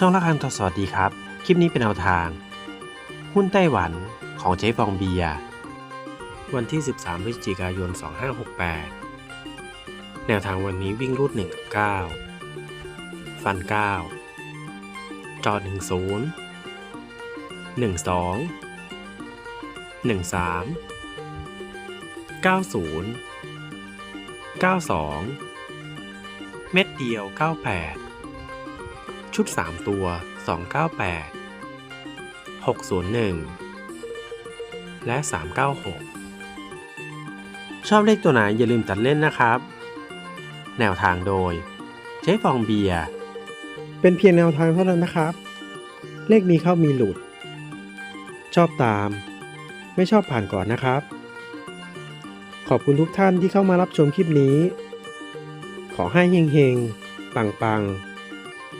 ช่องละคันทอสวัสดีครับ คลิปนี้เป็นแนวทาง หุ้นไต้หวันของเจ๊ฟองเบีย วันที่ 13 พฤศจิกายน 2568 แนวทางวันนี้วิ่งรูด1กับ9ฟัน 9 จอด10 12 13 90 92 เม็ดเดียว 98 ชุด 3 ตัว 298 601 และ 396 ชอบเลขตัวไหนอย่าลืมตัดเล่นนะครับ แนวทางโดยเจ๊ฟองเบียร์ เป็นเพียงแนวทางเท่านั้นนะครับ เลขมีเข้ามีหลุด ชอบตาม ไม่ชอบผ่านก่อนนะครับ ขอบคุณทุกท่านที่เข้ามารับชมคลิปนี้ ขอให้เฮงๆ ปังๆ